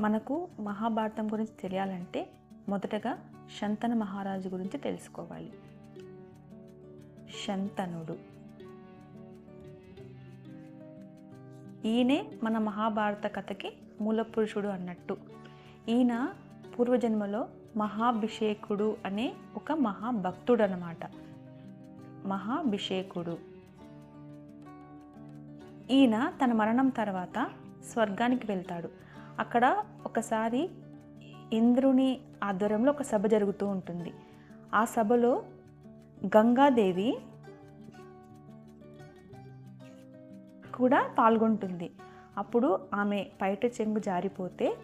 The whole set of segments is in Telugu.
మనకు మహాభారతం గురించి తెలియాలంటే మొదటగా శంతన మహారాజు గురించి తెలుసుకోవాలి. శంతనుడు. ఈయనే మన మహాభారత కథకి మూలపురుషుడు అన్నట్టు. ఈయన పూర్వజన్మలో మహాభిషేకుడు అనే ఒక మహాభక్తుడు అనమాట మహాభిషేకుడు. ఈయన తన మరణం తర్వాత స్వర్గానికి వెళ్తాడు. అక్కడ ఒకసారి ఇంద్రుని ఆధ్వర్యంలో ఒక సభ జరుగుతూ ఉంటుంది. ఆ సభలో గంగాదేవి కూడా పాల్గొంటుంది. అప్పుడు ఆమె పైట చెంగు జారిపోతే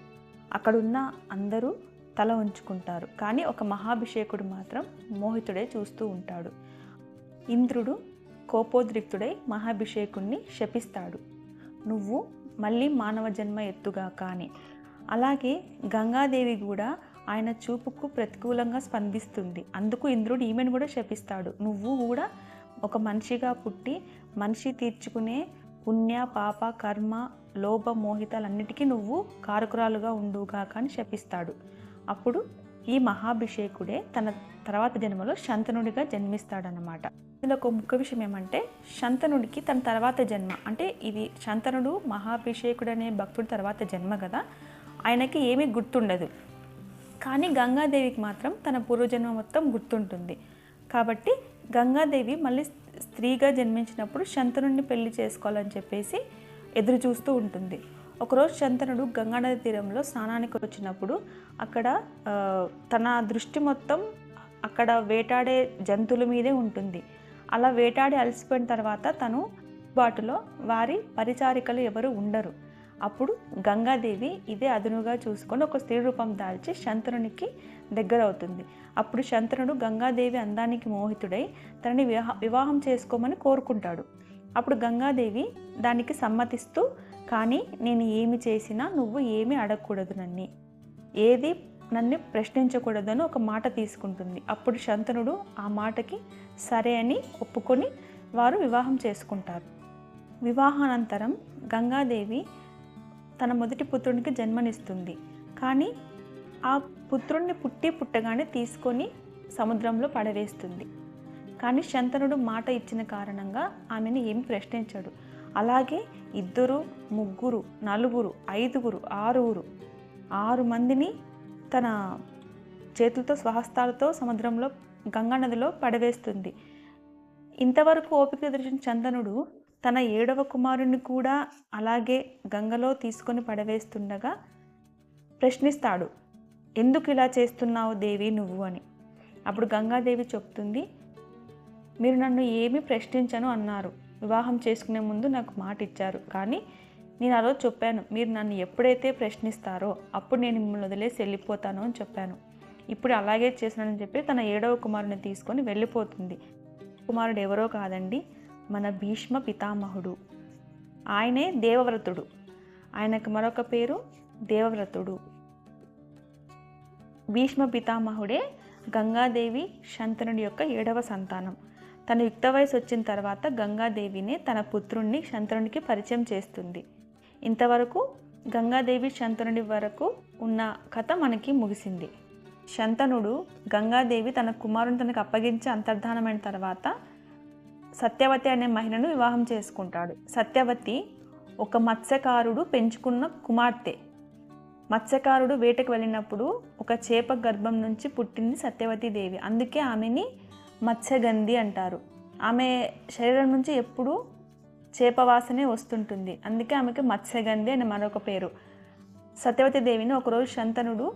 అక్కడున్న అందరూ తల ఉంచుకుంటారు కానీ ఒక మహాభిషేకుడు మాత్రం మోహితుడే చూస్తూ ఉంటాడు. ఇంద్రుడు కోపోద్రిక్తుడై మహాభిషేకుణ్ణి శపిస్తాడు. నువ్వు మళ్ళీ మానవ జన్మ ఎత్తుగా కానీ. అలాగే గంగాదేవి కూడా ఆయన చూపుకు ప్రతికూలంగా స్పందిస్తుంది. అందుకు ఇంద్రుడు ఈమెను కూడా శపిస్తాడు. నువ్వు కూడా ఒక మనిషిగా పుట్టి మనిషి తీర్చుకునే పుణ్య పాప కర్మ లోభ మోహితాలన్నిటికీ నువ్వు కారకురాలుగా ఉండుగాక కానీ శపిస్తాడు. అప్పుడు ఈ మహాభిషేకుడే తన తర్వాత జన్మలో శంతనుడిగా జన్మిస్తాడనమాట ఇందులో ఒక ముఖ్య విషయం ఏమంటే శంతనుడికి తన తర్వాత జన్మ అంటే ఇది శంతనుడు మహాభిషేకుడు అనే భక్తుడి తర్వాత జన్మ కదా ఆయనకి ఏమీ గుర్తుండదు. కానీ గంగాదేవికి మాత్రం తన పూర్వజన్మ మొత్తం గుర్తుంటుంది. కాబట్టి గంగాదేవి మళ్ళీ స్త్రీగా జన్మించినప్పుడు శంతనుడిని పెళ్ళి చేసుకోవాలని చెప్పేసి ఎదురు చూస్తూ ఉంటుంది. ఒకరోజు శంతనుడు గంగానది తీరంలో స్నానానికి వచ్చినప్పుడు అక్కడ తన దృష్టి మొత్తం అక్కడ వేటాడే జంతువుల మీదే ఉంటుంది. అలా వేటాడి అలసిపోయిన తర్వాత తను బాటులో వారి పరిచారికలు ఎవరు ఉండరు. అప్పుడు గంగాదేవి ఇదే అదునుగా చూసుకొని ఒక స్త్రీ రూపం దాల్చి శంతనునికి దగ్గర అవుతుంది. అప్పుడు శంతనుడు గంగాదేవి అందానికి మోహితుడై తనని వివాహం చేసుకోమని కోరుకుంటాడు. అప్పుడు గంగాదేవి దానికి సమ్మతిస్తూ కానీ నేను ఏమి చేసినా నువ్వు ఏమి అడగకూడదు నన్ని. ఏది నన్ను ప్రశ్నించకూడదని ఒక మాట తీసుకుంటుంది. అప్పుడు శంతనుడు ఆ మాటకి సరే అని ఒప్పుకొని వారు వివాహం చేసుకుంటారు. వివాహానంతరం గంగాదేవి తన మొదటి పుత్రునికి జన్మనిస్తుంది. కానీ ఆ పుత్రుణ్ణి పుట్టి పుట్టగానే తీసుకొని సముద్రంలో పడవేస్తుంది. కానీ శంతనుడు మాట ఇచ్చిన కారణంగా ఆమెను ఏమి ప్రశ్నించాడు. అలాగే ఇద్దరు ముగ్గురు నలుగురు ఐదుగురు ఆరుగురు ఆరు మందిని తన చేతులతో స్వహస్తాలతో సముద్రంలో గంగా నదిలో పడవేస్తుంది. ఇంతవరకు ఓపిక దర్శించిన చందనుడు తన ఏడవ కుమారుణ్ణి కూడా అలాగే గంగలో తీసుకొని పడవేస్తుండగా ప్రశ్నిస్తాడు ఎందుకు ఇలా చేస్తున్నావు దేవి నువ్వు అని? అప్పుడు గంగాదేవి చెప్తుంది మీరు నన్ను ఏమీ ప్రశ్నించను అన్నారు. వివాహం చేసుకునే ముందు నాకు మాట ఇచ్చారు. కానీ నేను ఆ రోజు చెప్పాను మీరు నన్ను ఎప్పుడైతే ప్రశ్నిస్తారో అప్పుడు నేను మిమ్మల్ని వదిలేసి వెళ్ళిపోతాను అని చెప్పాను. ఇప్పుడు అలాగే చేసినానని చెప్పి తన ఏడవ కుమారుని తీసుకొని వెళ్ళిపోతుంది. కుమారుడు ఎవరో కాదండి మన భీష్మ పితామహుడు. ఆయనే దేవవ్రతుడు. ఆయనకు మరొక పేరు దేవవ్రతుడు. భీష్మ పితామహుడే గంగాదేవి శంతనుడి యొక్క ఏడవ సంతానం. తన యుక్త వయసు వచ్చిన తర్వాత గంగాదేవినే తన పుత్రుణ్ణి శంతనుడికి పరిచయం చేస్తుంది. ఇంతవరకు గంగాదేవి శంతనుడి వరకు ఉన్న కథ మనకి ముగిసింది. శంతనుడు గంగాదేవి తన కుమారుని తనకు అప్పగించి అంతర్ధానమైన తర్వాత సత్యవతి అనే మహిళను వివాహం చేసుకుంటాడు. సత్యవతి ఒక మత్స్యకారుడు పెంచుకున్న కుమార్తె. మత్స్యకారుడు వేటకు వెళ్ళినప్పుడు ఒక చేప గర్భం నుంచి పుట్టింది సత్యవతి దేవి. అందుకే ఆమెని మత్స్యగంధి అంటారు. ఆమె శరీరం నుంచి ఎప్పుడూ చేప వాసనే వస్తుంటుంది. అందుకే ఆమెకి మత్స్యగంధి అని మరొక పేరు. సత్యవతి దేవిని ఒకరోజు శంతనుడు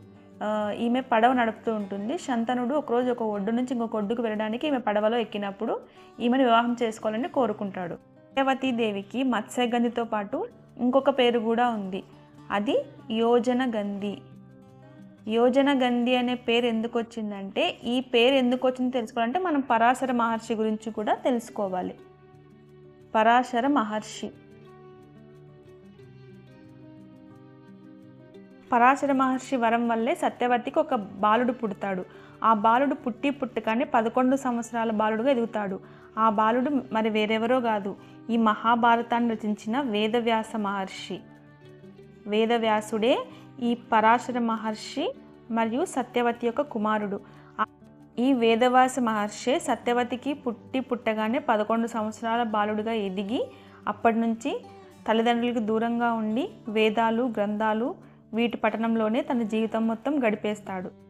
ఈమె పడవ నడుపుతూ ఉంటుంది. శంతనుడు ఒకరోజు ఒక ఒడ్డు నుంచి ఇంకొక ఒడ్డుకు వెళ్ళడానికి ఈమె పడవలో ఎక్కినప్పుడు ఈమెను వివాహం చేసుకోవాలని కోరుకుంటాడు. సత్యవతి దేవికి మత్స్యగంధితో పాటు ఇంకొక పేరు కూడా ఉంది. అది యోజన గంధి. యోజన గంధి అనే పేరు ఎందుకు వచ్చిందంటే ఈ పేరు ఎందుకు వచ్చిందో తెలుసుకోవాలంటే మనం పరాశర మహర్షి గురించి కూడా తెలుసుకోవాలి. పరాశర మహర్షి. పరాశర మహర్షి వరం వల్లే సత్యవతికి ఒక బాలుడు పుడతాడు. ఆ బాలుడు పుట్టి పుట్టగానే పదకొండు సంవత్సరాల బాలుడుగా ఎదుగుతాడు. ఆ బాలుడు మరి వేరెవరో కాదు. ఈ మహాభారతాన్ని రచించిన వేదవ్యాస మహర్షి. వేదవ్యాసుడే ఈ పరాశర మహర్షి మరియు సత్యవతి యొక్క కుమారుడు. ఈ వేదవాస మహర్షి సత్యవతికి పుట్టి పుట్టగానే పదకొండు సంవత్సరాల బాలుడిగా ఎదిగి అప్పటి నుంచి తల్లిదండ్రులకు దూరంగా ఉండి వేదాలు గ్రంథాలు వీటి పఠనంలోనే తన జీవితం మొత్తం గడిపేస్తాడు.